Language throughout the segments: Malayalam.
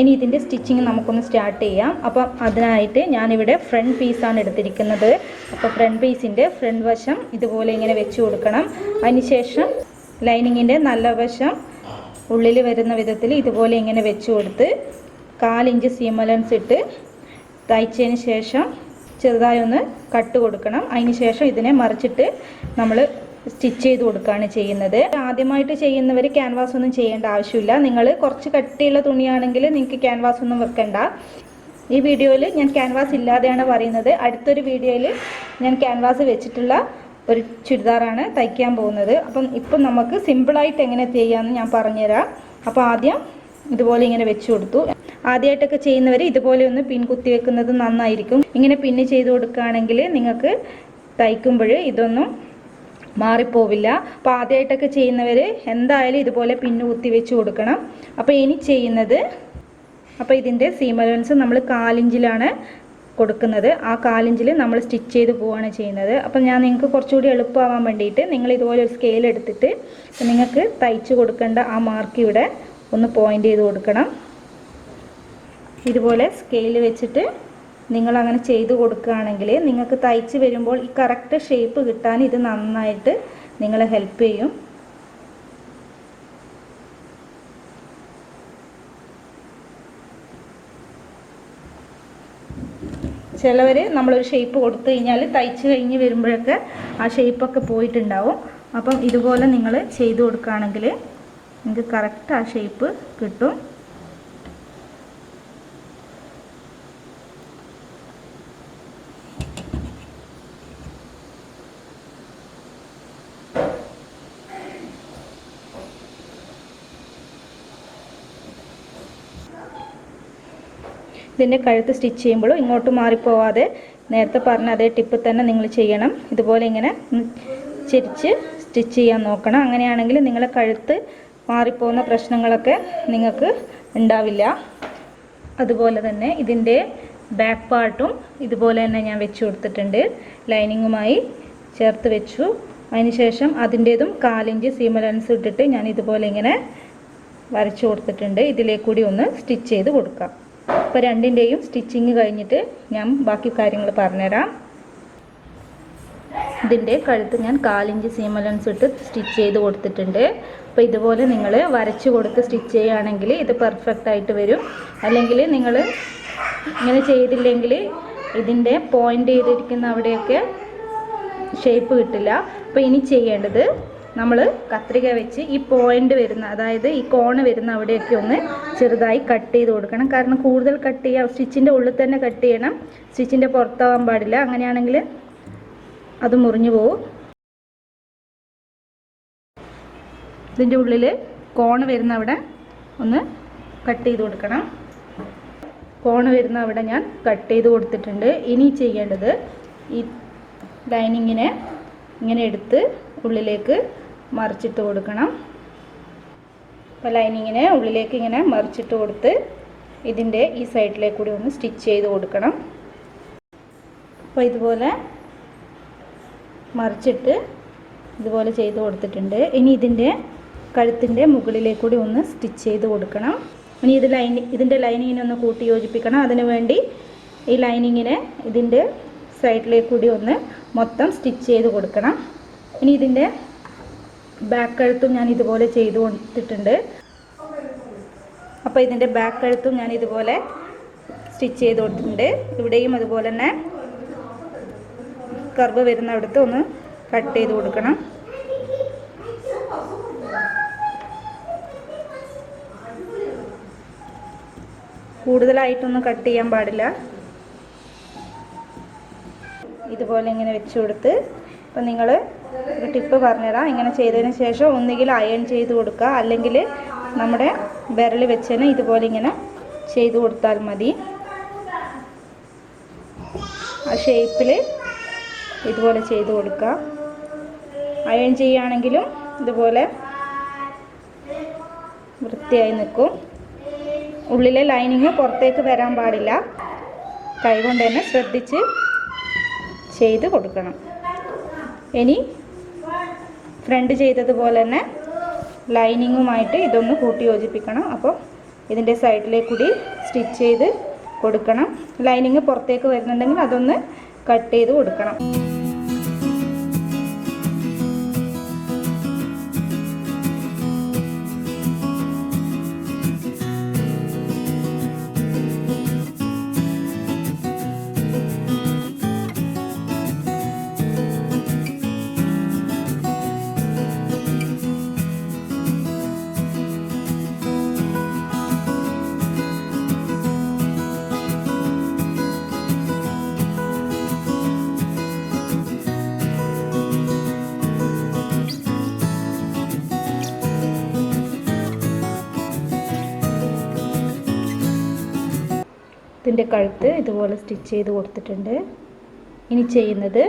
ഇനി ഇതിന്റെ സ്റ്റിച്ചിങ് നമുക്കൊന്ന് സ്റ്റാർട്ട് ചെയ്യാം. അപ്പം അതിനായിട്ട് ഞാനിവിടെ ഫ്രണ്ട് പീസാണ് എടുത്തിരിക്കുന്നത്. അപ്പോൾ ഫ്രണ്ട് പീസിന്റെ ഫ്രണ്ട് വശം ഇതുപോലെ ഇങ്ങനെ വെച്ച് കൊടുക്കണം. അതിനുശേഷം ലൈനിങ്ങിന്റെ നല്ല വശം ഉള്ളിൽ വരുന്ന വിധത്തിൽ ഇതുപോലെ ഇങ്ങനെ വെച്ച് കൊടുത്ത് കാലിഞ്ച് സീമലൻസ് ഇട്ട് തയ്ച്ചതിന് ശേഷം ചെറുതായി ഒന്ന് കട്ട് കൊടുക്കണം. അതിന് ശേഷം ഇതിനെ മറിച്ചിട്ട് നമ്മൾ സ്റ്റിച്ച് ചെയ്ത് കൊടുക്കുകയാണ് ചെയ്യുന്നത്. ആദ്യമായിട്ട് ചെയ്യുന്നവർ ക്യാൻവാസ് ഒന്നും ചെയ്യേണ്ട ആവശ്യമില്ല. നിങ്ങൾ കുറച്ച് കട്ടിയുള്ള തുണിയാണെങ്കിൽ നിങ്ങൾക്ക് ക്യാൻവാസ് ഒന്നും വെക്കണ്ട. ഈ വീഡിയോയിൽ ഞാൻ ക്യാൻവാസ് ഇല്ലാതെയാണ് പറയുന്നത്. അടുത്തൊരു വീഡിയോയിൽ ഞാൻ ക്യാൻവാസ് വെച്ചിട്ടുള്ള ഒരു ചുരിദാറാണ് തയ്ക്കാൻ പോകുന്നത്. അപ്പം ഇപ്പം നമുക്ക് സിമ്പിളായിട്ട് എങ്ങനെ ചെയ്യാമെന്ന് ഞാൻ പറഞ്ഞുതരാം. അപ്പോൾ ആദ്യം ഇതുപോലെ ഇങ്ങനെ വെച്ചു കൊടുത്തു. ആദ്യമായിട്ടൊക്കെ ചെയ്യുന്നവർ ഇതുപോലെ ഒന്ന് പിൻ കുത്തി വെക്കുന്നത് നന്നായിരിക്കും. ഇങ്ങനെ പിന്ന് ചെയ്ത് കൊടുക്കുകയാണെങ്കിൽ നിങ്ങൾക്ക് തയ്ക്കുമ്പോൾ ഇതൊന്നും മാറിപ്പോവില്ല. അപ്പോൾ ആദ്യമായിട്ടൊക്കെ ചെയ്യുന്നവർ എന്തായാലും ഇതുപോലെ പിന്നു കുത്തി വെച്ച് കൊടുക്കണം. അപ്പോൾ ഇനി ചെയ്യുന്നത് അപ്പോൾ ഇതിന്റെ സീമലൻസ് നമ്മൾ കാലിഞ്ചിലാണ് കൊടുക്കുന്നത്. ആ കാലിഞ്ചിൽ നമ്മൾ സ്റ്റിച്ച് ചെയ്ത് പോവുകയാണ് ചെയ്യുന്നത്. അപ്പം ഞാൻ നിങ്ങൾക്ക് കുറച്ചുകൂടി എളുപ്പമാവാൻ വേണ്ടിയിട്ട് നിങ്ങൾ ഇതുപോലെ ഒരു സ്കെയിൽ എടുത്തിട്ട് നിങ്ങൾക്ക് തയ്ച്ച് കൊടുക്കേണ്ട ആ മാർക്ക് ഇവിടെ ഒന്ന് പോയിന്റ് ചെയ്ത് കൊടുക്കണം. ഇതുപോലെ സ്കെയിൽ വെച്ചിട്ട് നിങ്ങൾ അങ്ങനെ ചെയ്ത് കൊടുക്കുകയാണെങ്കിൽ നിങ്ങൾക്ക് തയ്ച്ച് വരുമ്പോൾ ഈ കറക്റ്റ് ഷേപ്പ് കിട്ടാൻ ഇത് നന്നായിട്ട് നിങ്ങളെ ഹെൽപ്പ് ചെയ്യും. ചിലവർ നമ്മളൊരു ഷേപ്പ് കൊടുത്തു കഴിഞ്ഞാൽ തയ്ച്ച് കഴിഞ്ഞ് വരുമ്പോഴൊക്കെ ആ ഷേപ്പൊക്കെ പോയിട്ടുണ്ടാവും. അപ്പം ഇതുപോലെ നിങ്ങൾ ചെയ്ത് കൊടുക്കുകയാണെങ്കിൽ നിങ്ങൾക്ക് കറക്റ്റ് ആ ഷേപ്പ് കിട്ടും. ഇതിന്റെ കഴുത്ത് സ്റ്റിച്ച് ചെയ്യുമ്പോൾ ഇങ്ങോട്ട് മാറിപ്പോവാതെ നേരത്തെ പറഞ്ഞ അതേ ടിപ്പ് തന്നെ നിങ്ങൾ ചെയ്യണം. ഇതുപോലെ ഇങ്ങനെ ചിരിച്ച് സ്റ്റിച്ച് ചെയ്യാൻ നോക്കണം. അങ്ങനെയാണെങ്കിൽ നിങ്ങളെ കഴുത്ത് മാറിപ്പോകുന്ന പ്രശ്നങ്ങളൊക്കെ നിങ്ങൾക്ക് ഉണ്ടാവില്ല. അതുപോലെ തന്നെ ഇതിന്റെ ബാക്ക് പാർട്ടും ഇതുപോലെ തന്നെ ഞാൻ വെച്ച് കൊടുത്തിട്ടുണ്ട്. ലൈനിങ്ങുമായി ചേർത്ത് വെച്ചു. അതിനുശേഷം അതിന്റേതും കാലിഞ്ച് സീമലൻസ് ഇട്ടിട്ട് ഞാൻ ഇതുപോലെ ഇങ്ങനെ വരച്ചു കൊടുത്തിട്ടുണ്ട്. ഇതിലേക്കൂടി ഒന്ന് സ്റ്റിച്ച് ചെയ്ത് കൊടുക്കാം. അപ്പോൾ രണ്ടിന്റെയും സ്റ്റിച്ചിങ് കഴിഞ്ഞിട്ട് ഞാൻ ബാക്കി കാര്യങ്ങൾ പറഞ്ഞുതരാം. ഇതിന്റെ കഴുത്ത് ഞാൻ കാലിഞ്ച് സീമലൻസ് ഇട്ട് സ്റ്റിച്ച് ചെയ്ത് കൊടുത്തിട്ടുണ്ട്. അപ്പോൾ ഇതുപോലെ നിങ്ങൾ വരച്ച് കൊടുത്ത് സ്റ്റിച്ച് ചെയ്യുകയാണെങ്കിൽ ഇത് പെർഫെക്റ്റ് ആയിട്ട് വരും. അല്ലെങ്കിൽ നിങ്ങൾ ഇങ്ങനെ ചെയ്തില്ലെങ്കിൽ ഇതിന്റെ പോയിന്റ് ചെയ്തിരിക്കുന്ന അവിടെയൊക്കെ ഷേപ്പ് കിട്ടില്ല. അപ്പോൾ ഇനി ചെയ്യേണ്ടത് നമ്മൾ കത്രിക വെച്ച് ഈ പോയിന്റ് വരുന്ന അതായത് ഈ കോണ് വരുന്ന അവിടെയൊക്കെ ഒന്ന് ചെറുതായി കട്ട് ചെയ്ത് കൊടുക്കണം. കാരണം കൂടുതൽ കട്ട് ചെയ്യുക സ്റ്റിച്ചിന്റെ ഉള്ളിൽ തന്നെ കട്ട് ചെയ്യണം. സ്റ്റിച്ചിന്റെ പുറത്താവാൻ പാടില്ല. അങ്ങനെയാണെങ്കിൽ അത് മുറിഞ്ഞു പോവും. ഇതിന്റെ ഉള്ളിൽ കോണ് വരുന്ന അവിടെ ഒന്ന് കട്ട് ചെയ്ത് കൊടുക്കണം. കോണ് വരുന്ന അവിടെ ഞാൻ കട്ട് ചെയ്ത് കൊടുത്തിട്ടുണ്ട്. ഇനി ചെയ്യേണ്ടത് ഈ ലൈനിങ്ങിനെ ഇങ്ങനെ എടുത്ത് ഉള്ളിലേക്ക് മറിച്ചിട്ട് കൊടുക്കണം. അപ്പോൾ ലൈനിങ്ങിനെ ഉള്ളിലേക്ക് ഇങ്ങനെ മറിച്ചിട്ട് കൊടുത്ത് ഇതിന്റെ ഈ സൈഡിലേക്ക് കൂടി ഒന്ന് സ്റ്റിച്ച് ചെയ്ത് കൊടുക്കണം. അപ്പോൾ ഇതുപോലെ മറിച്ചിട്ട് ഇതുപോലെ ചെയ്ത് കൊടുത്തിട്ടുണ്ട്. ഇനി ഇതിന്റെ കഴുത്തിന്റെ മുകളിലേക്ക് കൂടി ഒന്ന് സ്റ്റിച്ച് ചെയ്ത് കൊടുക്കണം. ഇനി ഇത് ലൈനി ഇതിന്റെ ലൈനിങ്ങിനെ ഒന്ന് കൂട്ടി യോജിപ്പിക്കണം. അതിന് വേണ്ടി ഈ ലൈനിങ്ങിനെ ഇതിന്റെ സൈഡിലേക്ക് കൂടി ഒന്ന് മൊത്തം സ്റ്റിച്ച് ചെയ്ത് കൊടുക്കണം. ഇനി ഇതിന്റെ ബാക്ക് കഴുത്തും ഞാൻ ഇതുപോലെ ചെയ്തു കൊടുത്തിട്ടുണ്ട്. അപ്പോൾ ഇതിന്റെ ബാക്ക് കഴുത്തും ഞാൻ ഇതുപോലെ സ്റ്റിച്ച് ചെയ്ത് കൊടുത്തിട്ടുണ്ട്. ഇവിടെയും അതുപോലെ തന്നെ കർവ് വരുന്ന അടുത്ത് ഒന്ന് കട്ട് ചെയ്ത് കൊടുക്കണം. കൂടുതലായിട്ടൊന്നും കട്ട് ചെയ്യാൻ പാടില്ല. ഇതുപോലെ ഇങ്ങനെ വെച്ച് കൊടുത്ത് അപ്പം നിങ്ങൾ ഒരു ടിപ്പ് പറഞ്ഞുതരാം. ഇങ്ങനെ ചെയ്തതിന് ശേഷം ഒന്നുകിൽ അയൺ ചെയ്ത് കൊടുക്കുക. അല്ലെങ്കിൽ നമ്മുടെ വിരൽ വെച്ചതിന് ഇതുപോലെ ഇങ്ങനെ ചെയ്ത് കൊടുത്താൽ മതി. ആ ഷേപ്പിൽ ഇതുപോലെ ചെയ്ത് കൊടുക്കുക. അയൺ ചെയ്യുകയാണെങ്കിലും ഇതുപോലെ വൃത്തിയായി നിൽക്കും. ഉള്ളിലെ ലൈനിങ് പുറത്തേക്ക് വരാൻ പാടില്ല. കൈകൊണ്ട് തന്നെ ശ്രദ്ധിച്ച് ചെയ്ത് കൊടുക്കണം. ഇനി ഫ്രണ്ട് ചെയ്തതുപോലെ തന്നെ ലൈനിങ്ങുമായിട്ട് ഇതൊന്ന് കൂട്ടി യോജിപ്പിക്കണം അപ്പോൾ ഇതിന്റെ സൈഡിലേക്ക് കൂടി സ്റ്റിച്ച് ചെയ്ത് കൊടുക്കണം. ലൈനിങ് പുറത്തേക്ക് വരുന്നുണ്ടെങ്കിൽ അതൊന്ന് കട്ട് ചെയ്ത് കൊടുക്കണം. ഇതിന്റെ കഴുത്ത് ഇതുപോലെ സ്റ്റിച്ച് ചെയ്ത് കൊടുത്തിട്ടുണ്ട്. ഇനി ചെയ്യുന്നത്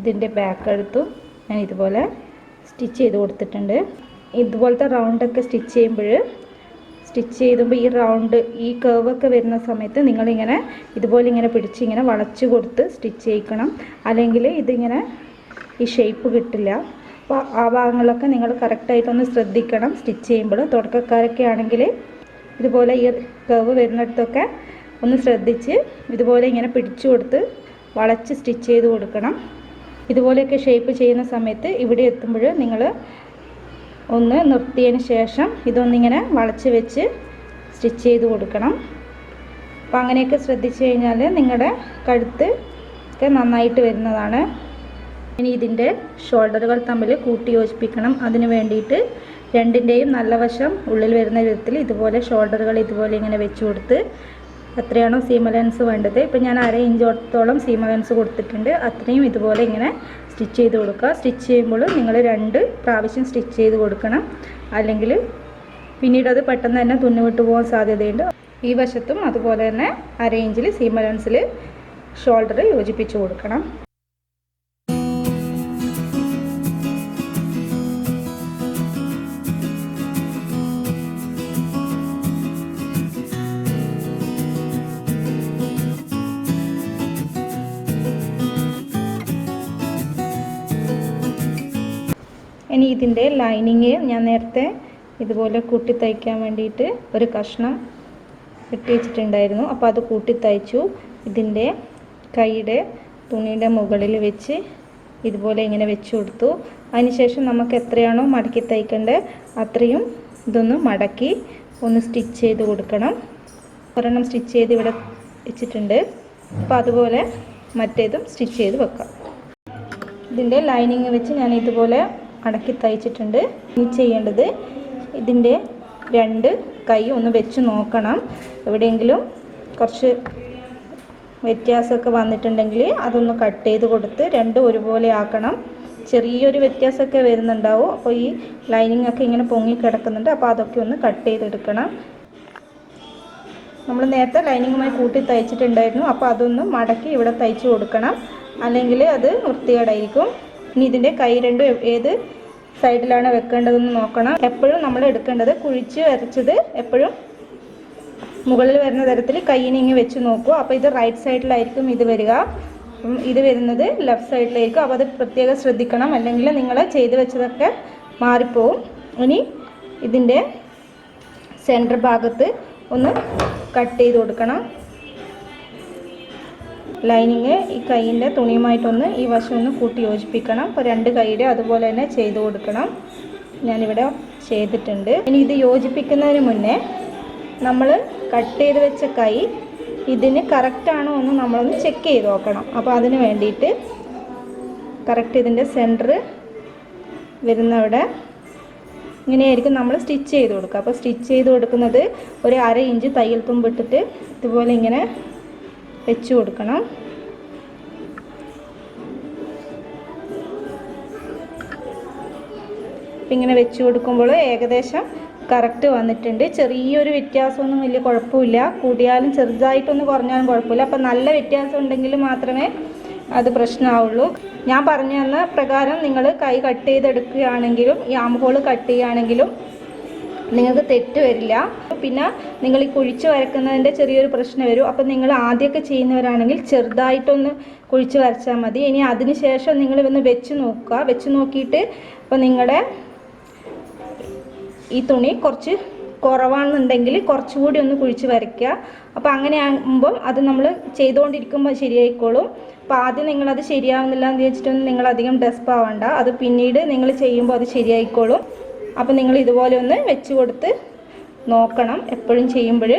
ഇതിന്റെ ബാക്ക് കഴുത്തും ഞാൻ ഇതുപോലെ സ്റ്റിച്ച് ചെയ്ത് കൊടുത്തിട്ടുണ്ട്. ഇതുപോലത്തെ റൗണ്ടൊക്കെ സ്റ്റിച്ച് ചെയ്യുമ്പോൾ സ്റ്റിച്ച് ചെയ്തുമ്പോൾ ഈ റൗണ്ട് ഈ കേവൊക്കെ വരുന്ന സമയത്ത് നിങ്ങളിങ്ങനെ ഇതുപോലെ ഇങ്ങനെ പിടിച്ച് ഇങ്ങനെ വളച്ച് കൊടുത്ത് സ്റ്റിച്ച് ചെയ്യിക്കണം. അല്ലെങ്കിൽ ഇതിങ്ങനെ ഈ ഷേപ്പ് കിട്ടില്ല. അപ്പോൾ ആ ഭാഗങ്ങളൊക്കെ നിങ്ങൾ കറക്റ്റായിട്ടൊന്ന് ശ്രദ്ധിക്കണം. സ്റ്റിച്ച് ചെയ്യുമ്പോൾ തുടക്കക്കാരൊക്കെ ആണെങ്കിൽ ഇതുപോലെ ഈ കർവ് വരുന്നിടത്തൊക്കെ ഒന്ന് ശ്രദ്ധിച്ച് ഇതുപോലെ ഇങ്ങനെ പിടിച്ചു കൊടുത്ത് വളച്ച് സ്റ്റിച്ച് ചെയ്ത് കൊടുക്കണം. ഇതുപോലെയൊക്കെ ഷേപ്പ് ചെയ്യുന്ന സമയത്ത് ഇവിടെ എത്തുമ്പോൾ നിങ്ങൾ ഒന്ന് നിർത്തിയതിന് ശേഷം ഇതൊന്നിങ്ങനെ വളച്ച് വെച്ച് സ്റ്റിച്ച് ചെയ്ത് കൊടുക്കണം. അപ്പോൾ അങ്ങനെയൊക്കെ ശ്രദ്ധിച്ചു കഴിഞ്ഞാൽ നിങ്ങളുടെ കഴുത്ത് ഒക്കെ നന്നായിട്ട് വരുന്നതാണ്. ഇനി ഇതിന്റെ ഷോൾഡറുകൾ തമ്മിൽ കൂട്ടി യോജിപ്പിക്കണം അതിന് വേണ്ടിയിട്ട് രണ്ടിന്റെയും നല്ല വശം ഉള്ളിൽ വരുന്ന വിധത്തിൽ ഇതുപോലെ ഷോൾഡറുകൾ ഇതുപോലെ ഇങ്ങനെ വെച്ച് കൊടുത്ത് എത്രയാണോ സീമ ലെൻസ് വേണ്ടത്. ഇപ്പം ഞാൻ അര ഇഞ്ചോളത്തോളം സീമ ലെൻസ് കൊടുത്തിട്ടുണ്ട്. അത്രയും ഇതുപോലെ ഇങ്ങനെ സ്റ്റിച്ച് ചെയ്ത് കൊടുക്കുക. സ്റ്റിച്ച് ചെയ്യുമ്പോൾ നിങ്ങൾ രണ്ട് പ്രാവശ്യം സ്റ്റിച്ച് ചെയ്ത് കൊടുക്കണം. അല്ലെങ്കിൽ പിന്നീട് അത് പെട്ടെന്ന് തന്നെ തുന്നുവിട്ട് പോകാൻ സാധ്യതയുണ്ട്. ഈ വശത്തും അതുപോലെ തന്നെ അര ഇഞ്ചിൽ സീമ ലെൻസിൽ ഷോൾഡർ യോജിപ്പിച്ച് കൊടുക്കണം. ഇനി ഇതിന്റെ ലൈനിങ് ഞാൻ നേരത്തെ ഇതുപോലെ കൂട്ടി തയ്ക്കാൻ വേണ്ടിയിട്ട് ഒരു കഷ്ണം ഇട്ട് വെച്ചിട്ടുണ്ടായിരുന്നു. അപ്പോൾ അത് കൂട്ടി തയ്ച്ചു. ഇതിന്റെ കൈയുടെ തുണിയുടെ മുകളിൽ വെച്ച് ഇതുപോലെ ഇങ്ങനെ വെച്ച് കൊടുത്തു. അതിനുശേഷം നമുക്ക് എത്രയാണോ മടക്കി തയ്ക്കേണ്ടത് അത്രയും ഇതൊന്ന് മടക്കി ഒന്ന് സ്റ്റിച്ച് ചെയ്ത് കൊടുക്കണം. ഒരെണ്ണം സ്റ്റിച്ച് ചെയ്ത് ഇവിടെ വെച്ചിട്ടുണ്ട്. അപ്പോൾ അതുപോലെ മറ്റേതും സ്റ്റിച്ച് ചെയ്ത് വെക്കാം. ഇതിന്റെ ലൈനിങ് വെച്ച് ഞാൻ ഇതുപോലെ മടക്കി തയ്ച്ചിട്ടുണ്ട്. ഇനി ചെയ്യേണ്ടത് ഇതിന്റെ രണ്ട് കൈ ഒന്ന് വെച്ച് നോക്കണം. എവിടെയെങ്കിലും കുറച്ച് വ്യത്യാസമൊക്കെ വന്നിട്ടുണ്ടെങ്കിൽ അതൊന്ന് കട്ട് ചെയ്ത് കൊടുത്ത് രണ്ടും ഒരുപോലെ ആക്കണം. ചെറിയൊരു വ്യത്യാസമൊക്കെ വരുന്നുണ്ടാവും. അപ്പോൾ ഈ ലൈനിങ് ഒക്കെ ഇങ്ങനെ പൊങ്ങി കിടക്കുന്നുണ്ട്. അപ്പോൾ അതൊക്കെ ഒന്ന് കട്ട് ചെയ്തെടുക്കണം. നമ്മൾ നേരത്തെ ലൈനിങ്ങുമായി കൂട്ടി തയ്ച്ചിട്ടുണ്ടായിരുന്നു. അപ്പോൾ അതൊന്ന് മടക്കി ഇവിടെ തയ്ച്ച് കൊടുക്കണം. അല്ലെങ്കിൽ അത് വൃത്തികേടായിരിക്കും. ഇനി ഇതിന്റെ കൈ രണ്ടും ഏത് സൈഡിലാണ് വെക്കേണ്ടതെന്ന് നോക്കണം. എപ്പോഴും നമ്മൾ എടുക്കേണ്ടത് കുഴിച്ച് വരച്ചത് എപ്പോഴും മുകളിൽ വരുന്ന തരത്തിൽ കൈയിനെ ഇങ്ങനെ വെച്ച് നോക്കുക. അപ്പോൾ ഇത് റൈറ്റ് സൈഡിലായിരിക്കും ഇത് വരിക. അപ്പം ഇത് വരുന്നത് ലെഫ്റ്റ് സൈഡിലായിരിക്കും അപ്പോൾ അത് പ്രത്യേകം ശ്രദ്ധിക്കണം. അല്ലെങ്കിൽ നിങ്ങൾ ചെയ്ത് വെച്ചതൊക്കെ മാറിപ്പോവും. ഇനി ഇതിന്റെ സെന്റർ ഭാഗത്ത് ഒന്ന് കട്ട് ചെയ്ത് കൊടുക്കണം. ലൈനിങ് ഈ കൈയിന്റെ തുണിയുമായിട്ടൊന്ന് ഈ വശം ഒന്ന് കൂട്ടി യോജിപ്പിക്കണം. അപ്പോൾ രണ്ട് കൈയുടെ അതുപോലെ തന്നെ ചെയ്ത് കൊടുക്കണം. ഞാനിവിടെ ചെയ്തിട്ടുണ്ട്. ഇനി ഇത് യോജിപ്പിക്കുന്നതിന് മുന്നേ നമ്മൾ കട്ട് ചെയ്ത് വെച്ച കൈ ഇതിന് കറക്റ്റാണോ എന്ന് നമ്മളൊന്ന് ചെക്ക് ചെയ്ത് നോക്കണം. അപ്പോൾ അതിന് വേണ്ടിയിട്ട് കറക്റ്റ് ഇതിന്റെ സെന്റർ വരുന്നവിടെ ഇങ്ങനെയായിരിക്കും നമ്മൾ സ്റ്റിച്ച് ചെയ്ത് കൊടുക്കുക. അപ്പോൾ സ്റ്റിച്ച് ചെയ്ത് കൊടുക്കുന്നത് ഒരു അര ഇഞ്ച് തയ്യൽ തുമ്പിട്ടിട്ട് ഇതുപോലെ ഇങ്ങനെ വെച്ച് കൊടുക്കണം. ഇങ്ങനെ വെച്ച് കൊടുക്കുമ്പോൾ ഏകദേശം കറക്റ്റ് വന്നിട്ടുണ്ട്. ചെറിയൊരു വ്യത്യാസമൊന്നും വലിയ കുഴപ്പമില്ല. കൂടിയാലും ചെറുതായിട്ടൊന്ന് കുറഞ്ഞാലും കുഴപ്പമില്ല. അപ്പം നല്ല വ്യത്യാസം ഉണ്ടെങ്കിൽ മാത്രമേ അത് പ്രശ്നമാവുള്ളൂ. ഞാൻ പറഞ്ഞു തന്ന പ്രകാരം നിങ്ങൾ കൈ കട്ട് ചെയ്തെടുക്കുകയാണെങ്കിലും ഈ കട്ട് ചെയ്യുകയാണെങ്കിലും നിങ്ങൾക്ക് തെറ്റ് വരില്ല. പിന്നെ നിങ്ങൾ ഈ കുഴിച്ച് വരക്കുന്നതിന്റെ ചെറിയൊരു പ്രശ്നം വരും. അപ്പം നിങ്ങൾ ആദ്യമൊക്കെ ചെയ്യുന്നവരാണെങ്കിൽ ചെറുതായിട്ടൊന്ന് കുഴിച്ച് വരച്ചാൽ മതി. ഇനി അതിന് ശേഷം നിങ്ങൾ ഒന്ന് വെച്ച് നോക്കുക. വെച്ച് നോക്കിയിട്ട് അപ്പോൾ നിങ്ങളുടെ ഈ തുണി കുറച്ച് കുറവാണെന്നുണ്ടെങ്കിൽ കുറച്ചുകൂടി ഒന്ന് കുഴിച്ച് വരയ്ക്കുക. അപ്പോൾ അങ്ങനെ ആകുമ്പം അത് നമ്മൾ ചെയ്തുകൊണ്ടിരിക്കുമ്പോൾ ശരിയായിക്കോളും. അപ്പോൾ ആദ്യം നിങ്ങളത് ശരിയാവുന്നില്ല എന്ന് വെച്ചിട്ടൊന്നും നിങ്ങൾ അധികം ഡെസ്പ് ആവണ്ട. അത് പിന്നീട് നിങ്ങൾ ചെയ്യുമ്പോൾ അത് ശരിയായിക്കോളും. അപ്പോൾ നിങ്ങൾ ഇതുപോലെ ഒന്ന് വെച്ച് കൊടുത്ത് നോക്കണം എപ്പോഴും ചെയ്യുമ്പോൾ.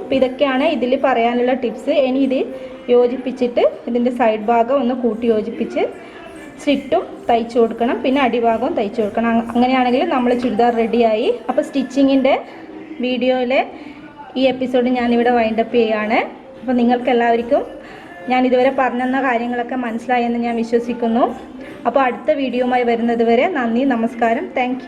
അപ്പോൾ ഇതൊക്കെയാണ് ഇതിൽ പറയാനുള്ള ടിപ്സ്. ഇനി ഇത് യോജിപ്പിച്ചിട്ട് ഇതിന്റെ സൈഡ് ഭാഗം ഒന്ന് കൂട്ടി യോജിപ്പിച്ച് സ്റ്റിറ്റും തയ്ച്ചു കൊടുക്കണം. പിന്നെ അടിഭാഗവും തയ്ച്ചു കൊടുക്കണം. അങ്ങനെയാണെങ്കിൽ നമ്മൾ ചുരിദാർ റെഡിയായി. അപ്പോൾ സ്റ്റിച്ചിങ്ങിന്റെ വീഡിയോയിലെ ഈ എപ്പിസോഡ് ഞാനിവിടെ വൈൻഡപ്പ് ചെയ്യുകയാണ് അപ്പോൾ നിങ്ങൾക്ക് എല്ലാവർക്കും ഞാൻ ഇതുവരെ പറഞ്ഞെന്ന കാര്യങ്ങളൊക്കെ മനസ്സിലായെന്ന് ഞാൻ വിശ്വസിക്കുന്നു. അപ്പോൾ അടുത്ത വീഡിയോയുമായി വരുന്നത് വരെ നന്ദി നമസ്കാരം. താങ്ക്